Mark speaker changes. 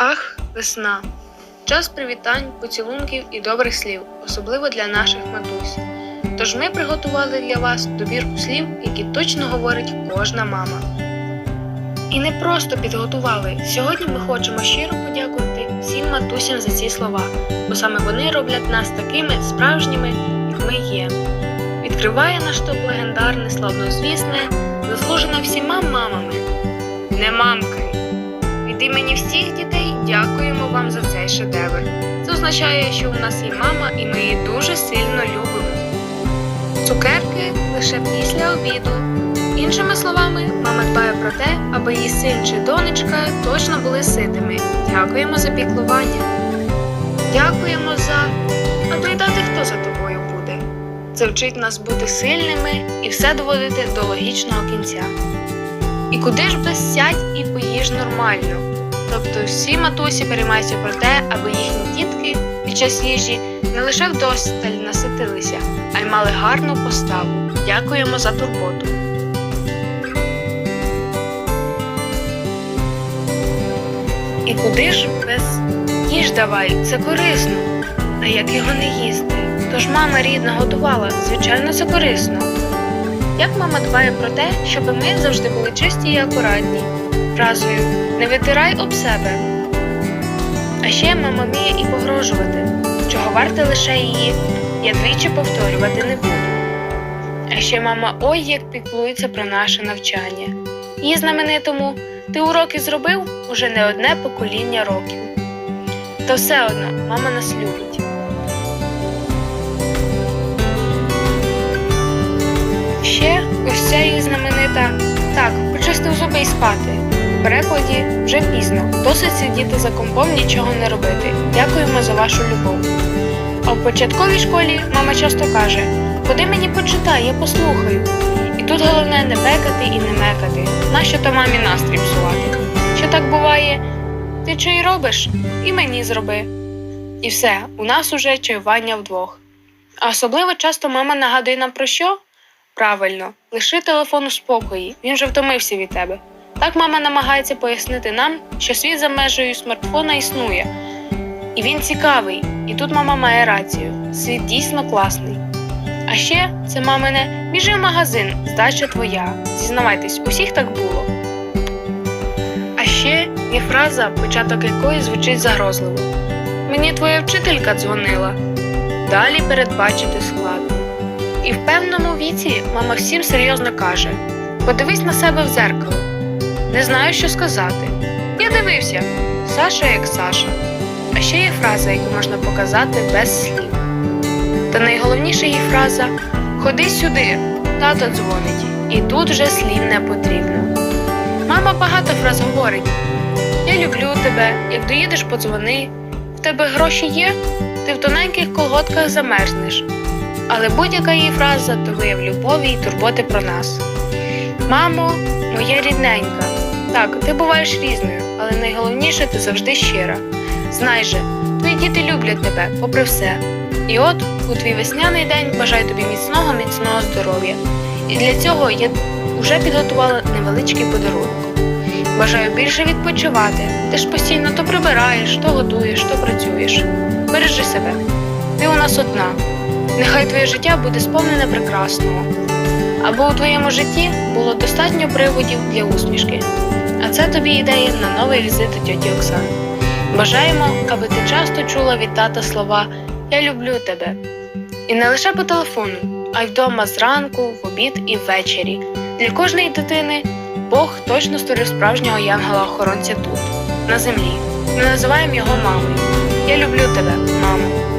Speaker 1: Ах, весна. Час привітань, поцілунків і добрих слів, особливо для наших матусь. Тож ми приготували для вас добірку слів, які точно говорить кожна мама. І не просто підготували. Сьогодні ми хочемо щиро подякувати всім матусям за ці слова, бо саме вони роблять нас такими справжніми, як ми є. Відкриває наш топ легендарне, славнозвісне, заслужене всіма мамами. Не мамки. Від імені всіх дітей вам за цей шедевр. Це означає, що у нас є мама, і ми її дуже сильно любимо. Цукерки лише після обіду. Іншими словами, мама дбає про те, аби її син чи донечка точно були ситими. Дякуємо за піклування. Дякуємо за. Доїдати хто за тобою буде. Це вчить нас бути сильними і все доводити до логічного кінця. І куди ж без сядь і поїж нормально? Тобто всі матусі переймаються про те, аби їхні дітки під час їжі не лише вдосталь наситилися, а й мали гарну поставу. Дякуємо за турботу. І куди ж без їж давай, це корисно. А як його не їсти? Тож мама рідна готувала, звичайно, це корисно. Як мама дбає про те, щоб ми завжди були чисті і акуратні, фразою не витирай об себе. А ще мама вміє і погрожувати, чого варте лише її, я двічі повторювати не буду. А ще мама ой як піклується про наше навчання. Її знаменитому ти уроки зробив уже не одне покоління років. Та все одно мама нас любить. Ще ось ця її знаменита так, почистив зуби й спати. Перекладі вже пізно. Досить сидіти за компом, нічого не робити. Дякуємо за вашу любов. А в початковій школі мама часто каже: Ходи мені почитай, я послухаю. І тут головне не бекати і не мекати. Нащо то мамі настрій псувати? Що так буває? Ти чай робиш? І мені зроби. І все, у нас уже чаювання вдвох. А особливо часто мама нагадує нам про що? Правильно, лиши телефон у спокої, він же втомився від тебе. Так мама намагається пояснити нам, що світ за межею смартфона існує. І він цікавий, і тут мама має рацію. Світ дійсно класний. А ще це мамине біжи в магазин, здача твоя. Зізнавайтесь, усіх так було. А ще є фраза, початок якої звучить загрозливо. Мені твоя вчителька дзвонила. Далі передбачити складно. І в певному віці мама всім серйозно каже: подивись на себе в дзеркало. Не знаю, що сказати. Я дивився, Саша як Саша. А ще є фраза, яку можна показати без слів. Та найголовніша її фраза Ходи сюди, тато дзвонить, і тут вже слів не потрібно. Мама багато фраз говорить: Я люблю тебе, як доїдеш, подзвони, в тебе гроші є, ти в тоненьких колготках замерзнеш. Але будь-яка її фраза то вияв любові і турботи про нас. Мамо, моя рідненька, так, ти буваєш різною, але найголовніше ти завжди щира. Знай же, твої діти люблять тебе, попри все. І от у твій весняний день бажаю тобі міцного, міцного здоров'я. І для цього я вже підготувала невеличкий подарунок. Бажаю більше відпочивати. Ти ж постійно то прибираєш, то готуєш, то працюєш. Бережи себе. Ти у нас одна. Нехай твоє життя буде сповнене прекрасного. Аби у твоєму житті було достатньо приводів для усмішки. А це тобі ідея на новий візит до тьоті Оксани. Бажаємо, аби ти часто чула від тата слова Я люблю тебе. І не лише по телефону, а й вдома зранку, в обід і ввечері. Для кожної дитини Бог точно створив справжнього янгола-охоронця тут, на землі. Ми називаємо його мамою. Я люблю тебе, мамо.